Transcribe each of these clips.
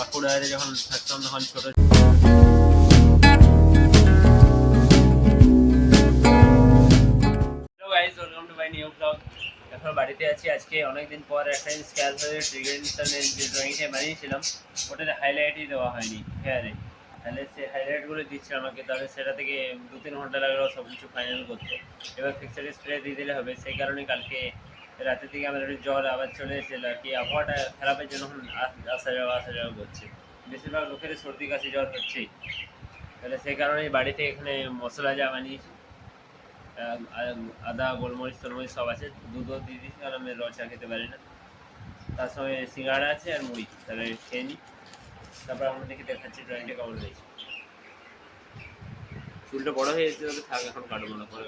বাঁকুড়াতে যখন থাকতাম তখন ছোট বাড়িতে আছি। আজকে অনেকদিন পর একটা স্ক্যাল হয়ে ট্রিগেন্সানের যে ড্রয়িংটা বানিয়েছিলাম, ওটাতে হাইলাইটই দেওয়া হয়নি হেয়ারে তাহলে সে হাইলাইটগুলো দিচ্ছে আমাকে, তাহলে সেটা থেকে দু তিন ঘণ্টা লাগল সব কিছু ফাইনাল করতে। এবার ফিক্সার স্প্রে দিয়ে দিলে হবে, সেই কারণে কালকে রাতের দিকে আমাদের একটু জ্বর আবার চলে এসেছিল আর কি। আবহাওয়াটা খারাপের জন্য আস- যাওয়া আসা যাওয়া করছে। বেশিরভাগ লোকের সর্দি, কাশি, জ্বর হচ্ছেই তাহলে সেই কারণে বাড়িতে এখানে মশলা, যা বানিয়েছি আদা, গোলমরিচ তলমরিচ সব আছে। দুধও দিয়ে দিচ্ছি কারণ আমি রচা খেতে পারি না। তার সঙ্গে সিঙ্গাড়া আছে আর মুড়ি, তাহলে খেয়ে নিই। তারপর আপনাদেরকে দেখাচ্ছি ড্রয়িংটা কেমন হয়েছে। চুলটা বড় হয়ে গেছে তবে থাক, এখন কাটবো না, পরে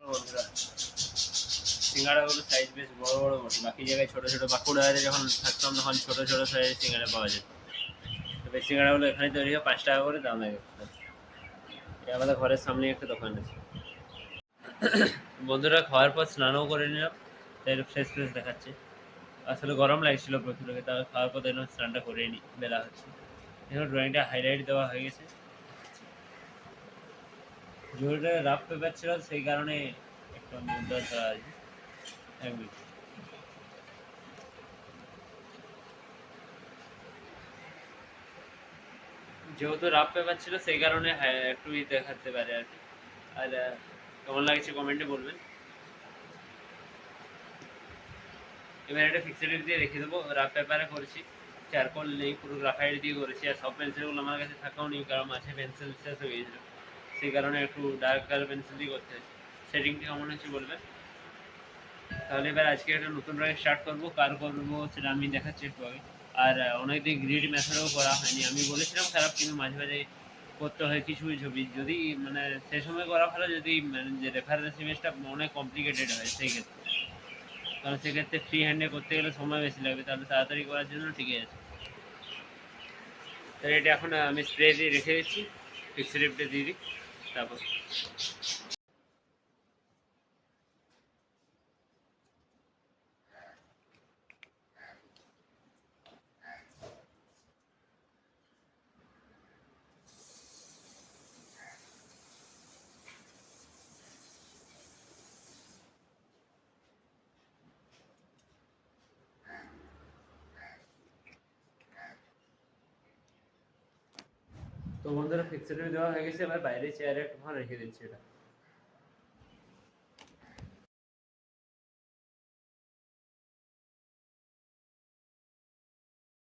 বন্ধুরা সিঙ্গাড়াগুলো সাইজ বেশ বড় বড় বটে। বাকি জায়গায় ছোটো ছোটো বাঁকুড়াতে যখন থাকতাম তখন ছোটো ছোটো সাইজের সিঙ্গাড়া পাওয়া যেত। তবে সিঙ্গাড়াগুলো এখানে তৈরি হয়, পাঁচ টাকা করে দাম লাগে এটা আমাদের ঘরের সামনে একটা দোকান আছে। বন্ধুরা, খাওয়ার পর স্নানও করে নিলাম। তাই ফ্রেশ ফ্রেশ দেখাচ্ছে। আসলে গরম লাগছিল প্রচুর তাহলে খাওয়ার পর দেখলাম স্নানটা করে নিই বেলা হচ্ছে। এখন ড্রয়িংটা হাইলাইট দেওয়া হয়ে গেছে। জোরটা রাফ পেপার ছিল, সেই কারণে একটু মুদ্রা ধরা আছে। মিনিট। যেহেতু রাফ পেপার ছিল সেই কারণে হ্যাঁ, একটু দেখাতে পারে আর কি। আর কেমন লাগছে কমেন্টে বলবেন। এবার এটা ফিক্সড দিয়ে রেখে দেবো। রাফ পেপারে করেছি। চারকোল নেই পুরো গ্রাফাইট দিয়ে করেছি। আর সব পেন্সিলগুলো আমার কাছে থাকাও নেই কারণ মাঝে পেন্সিল শেষ হয়ে গিয়েছিল সেই কারণে একটু ডার্ক কালার পেন্সিল দিয়ে করতে হয়েছে সেটিংটা কেমন হচ্ছে বলবেন? তাহলে এবার আজকে একটা নতুন ড্রয়িং স্টার্ট করব। কার করব সেটা আমি দেখাচ্ছি একটু আগে আর অনেকদিন গ্রিড মেথডও করা হয়নি। আমি বলেছিলাম খারাপ, কিন্তু মাঝে মাঝে করতে হয় কিছু ছবি। যদি মানে সে সময় করা ভালো, যদি মানে যে রেফারেন্স ইমেজটা অনেক কমপ্লিকেটেড হয় সেই ক্ষেত্রে। কারণ সেক্ষেত্রে ফ্রি হ্যান্ডে করতে গেলে সময় বেশি লাগবে। তাহলে তাড়াতাড়ি করার জন্য ঠিকই আছে। তাহলে এটা এখন আমি স্প্রে দিয়ে রেখে দিচ্ছি। ফিক্সড দিয়ে দিই। তারপর তো বন্ধুরা ফিক্সড দেওয়া হয়ে গেছে, এবার বাইরে চেয়ারে একটুখানি রেখে দিচ্ছি এটা।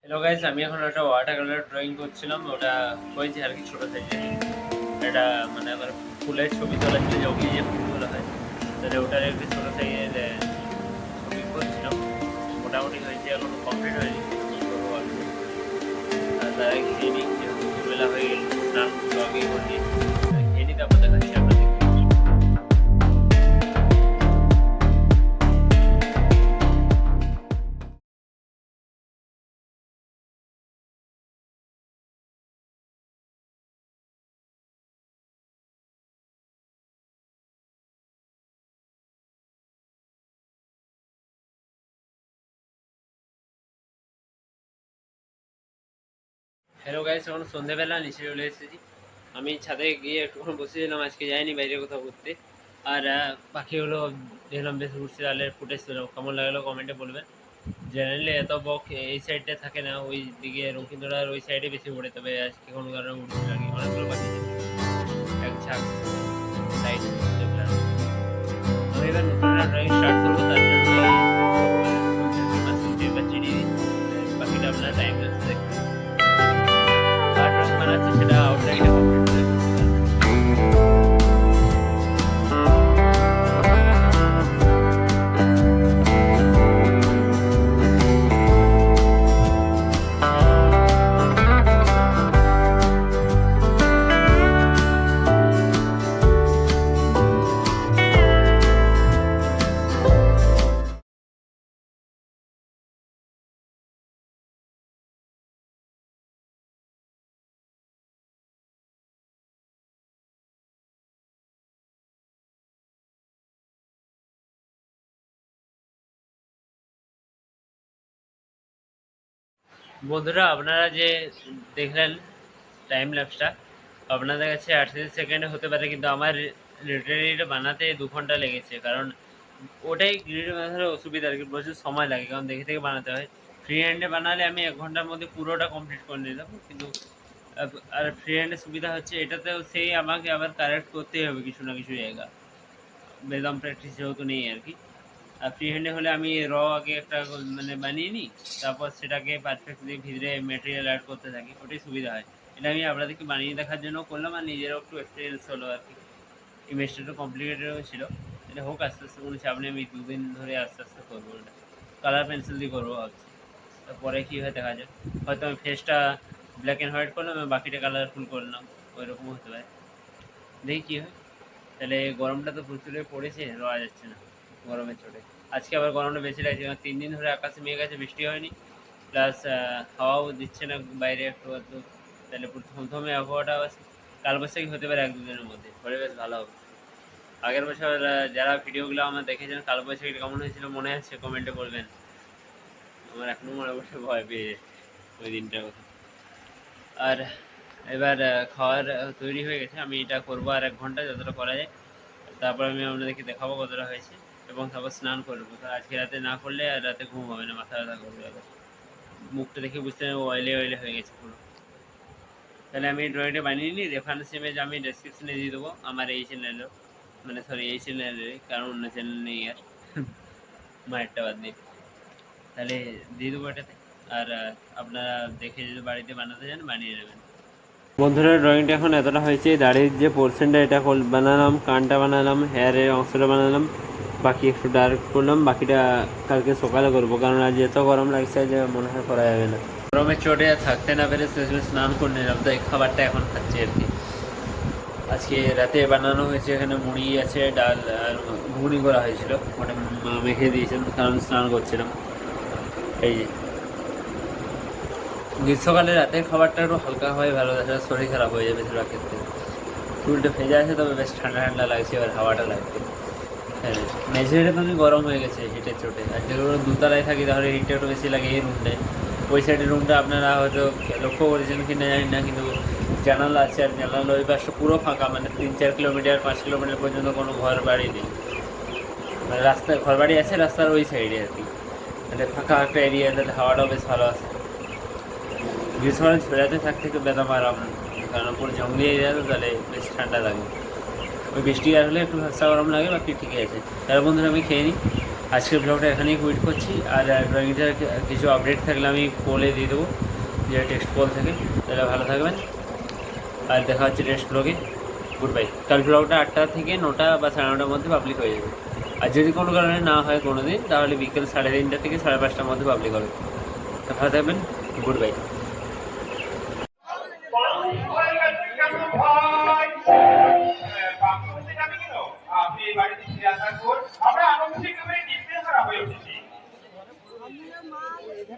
হ্যালো গাইস আমি এখন একটা ওয়াটার কালার ড্রয়িং করছিলাম, ওটা হয়েছে আর কি ছোটো সাইজের এটা মানে আমার ফুলের ছবি তোলা ছিল জমিয়ে যে তোলা হয়, তাহলে ওটার একটু ছোটো সাইজের ছবি করছিলাম, মোটামুটি হয়েছে, এখন কমপ্লিট হয়েছে কি করব খেয়ে নিই যেহেতু দুবেলা হয়ে গেল হ্যালো গাইস এখন সন্ধেবেলা, নিচে চলে এসেছি। আমি ছাদে গিয়ে একটুক্ষণ বসেছিলাম আজকে যাইনি বাইরে কোথাও ঘুরতে। আর পাখিগুলো দেখলাম বেশ উঠছে তাহলে ফুটেজ ছিল কেমন লাগল কমেন্টে বলবেন। জেনারেলি এত বক এই সাইডে থাকে না, ওই দিকে রঙ্কিন্দোড়ার ওই সাইডে বেশি উড়ে তবে আজকে কোনো কারণে আর কি অনেকগুলো পাখি এক ঝাঁক লাইট এবার নতুন ড্রয়িং স্টার্ট করব, তার জন্য বাকিটা আপনার টাইম লাগছে বন্ধুরা, আপনারা যে দেখলেন টাইম ল্যাপসটা আপনাদের কাছে আটত্রিশ সেকেন্ডে হতে পারে, কিন্তু আমার লিটারেরিটা বানাতে দু ঘণ্টা লেগেছে, কারণ ওটাই গ্রিড বানাতে অসুবিধা, আর কি, প্রচুর সময় লাগে, কারণ দেখে দেখে বানাতে হয়। ফ্রি হ্যান্ডে বানালে আমি এক ঘণ্টার মধ্যে পুরোটা কমপ্লিট করে নিলাম কিন্তু আর ফ্রি হ্যান্ডের সুবিধা হচ্ছে, এটাতেও সেই আমাকে আবার কারেক্ট করতেই হবে কিছু না কিছু জায়গা। বেদম প্র্যাকটিস যেহেতু নেই, আর কি। আর ফ্রি হ্যান্ডে হলে আমি র আগে একটা মানে বানিয়ে নিই, তারপর সেটাকে পারফেক্টলি ভিতরে মেটেরিয়াল অ্যাড করতে থাকি, ওটাই সুবিধা হয়। এটা আমি আপনাদেরকে বানিয়ে দেখার জন্য করলাম আর নিজেরও একটু এক্সপিরিয়েন্স হলো আর কি। ইমেজটা একটু কমপ্লিকেটেডও ছিল। এটা হোক, আস্তে আস্তে কোনো চাপ নেই, আমি দুদিন ধরে আস্তে আস্তে করব এটা। কালার পেন্সিল দিয়ে করব ভাবছি। তারপরে কী হয় দেখা যাক। হয়তো আমি ফেসটা ব্ল্যাক অ্যান্ড হোয়াইট করলাম আর বাকিটা কালারফুল করলাম ওই রকম হতে পারে। দেখি কী হয়। তাহলে গরমটা তো প্রচুরই পড়েছে রোয়া যাচ্ছে না। গরমের চোটে। আজকে আবার গরমটা বেশি লাগছে, কারণ তিন দিন ধরে আকাশে মেঘ আছে, বৃষ্টি হয়নি। প্লাস হাওয়াও দিচ্ছে না বাইরে একটু একটু তাহলে প্রথমে আবহাওয়াটা আছে। কালবৈশাখী হতে পারে এক দুদিনের মধ্যে হলে বেশ ভালো হবে। আগের বছর যারা ভিডিওগুলো আমার দেখেছেন কালবৈশাখীটা কেমন হয়েছিল মনে আছে? কমেন্টে বলবেন। আমার এখনও মনে বসে ভয় পেয়ে ওই দিনটার কথা। আর এবার খাওয়ার তৈরি হয়ে গেছে, আমি এটা করব আর এক ঘণ্টা, যতটা করা যায়। তারপর আমি আপনাদেরকে দেখাবো কতটা হয়েছে। এবং তারপর স্নান করব আজকে রাতে না করলে আর রাতে ঘুম হবে না, মাথা ব্যথা করবে মুখটা দেখে বুঝতে হবে অয়েলে অয়েলে হয়ে গেছে পুরো। তাহলে আমি ড্রয়িংটা বানিয়ে নিই রেফারেন্স ইমেজ আমি ডেসক্রিপশনে দিয়ে দেবো আমার এই চ্যানেলের মানে সরি এই চ্যানেলের কারণ অন্য চ্যানেল নেই আর। মায়েরটা বাদ দিয়ে। তাহলে দিয়ে দেবো এটাতে। আর আপনারা দেখে যদি বাড়িতে বানাতে চান, বানিয়ে নেবেন। বন্ধুরা ড্রয়িংটা এখন এতটা হয়েছে, দাড়ির যে পোর্শনটা এটা বানালাম, কানটা বানালাম হেয়ারের অংশটা বানালাম। বাকি একটু ডার্ক করলাম বাকিটা কালকে সকালে করব কারণ আজ এত গরম লাগছে যে মনে হয় করা যাবে না। গরমের চটে থাকতে না পেরে শেষে স্নান করে নিলাম তো এই খাবারটা এখন খাচ্ছি আর কি। আজকে রাতে বানানো হয়েছে এখানে মুড়ি আছে, ডাল আর ঘুগনি করা হয়েছিল ওটা মা মেখে দিয়েছেন কারণ স্নান করছিলাম এই যে। গ্রীষ্মকালে রাতের খাবারটা একটু হালকা হয়, ভালো তাছাড়া শরীর খারাপ হয়ে যাবে বেশিরভাগ ক্ষেত্রে চুলটা ভেজা আছে, তবে বেশ ঠান্ডা ঠান্ডা লাগছে এবার হাওয়াটা লাগছে মেঝেটা তো গরম হয়ে গেছে হিটের চোটে। আর যেগুলো দুতলায় থাকি তাহলে হিটটা একটু বেশি লাগে এই রুমটায় ওই সাইডের রুমটা আপনারা হয়তো লক্ষ্য করেছেন কি না জানি না, কিন্তু জানালা আছে আর জানালা ওই পাশটা পুরো ফাঁকা মানে তিন চার কিলোমিটার পাঁচ কিলোমিটার পর্যন্ত কোনো ঘর বাড়ি নেই। মানে রাস্তায় ঘর বাড়ি আছে রাস্তার ওই সাইডে আর কি। মানে ফাঁকা একটা এরিয়া তাহলে হাওয়াটাও বেশ ভালো আছে। গ্রীষ্মকালে ঝোড়াতে থাকতে একটু বেদম আরাম কারণ পুরো জঙ্গলি এরিয়া তো তাহলে বেশ ঠান্ডা লাগে। বৃষ্টি হলে একটু হালকা গরম লাগে, বাকি ঠিকই আছে। তাহলে বন্ধুরা, আমি খেয়ে নিই আজকের ব্লগটা এখানেই কুইট করছি। আর ড্রয়িংটার কিছু আপডেট থাকলে আমি পোলে দিয়ে দেবো, যে টেক্সট পোল থেকে। তাহলে ভালো থাকবেন। আর দেখা হচ্ছে নেক্সট ব্লগে গুড বাই কাল ব্লগটা আটটা থেকে নটা বা সাড়ে নটার মধ্যে পাবলিক হয়ে যাবে। আর যদি কোনো কারণে না হয় কোনো দিন তাহলে বিকেল সাড়ে তিনটা থেকে সাড়ে পাঁচটার মধ্যে পাবলিক হবে। ভালো থাকবেন। Good bye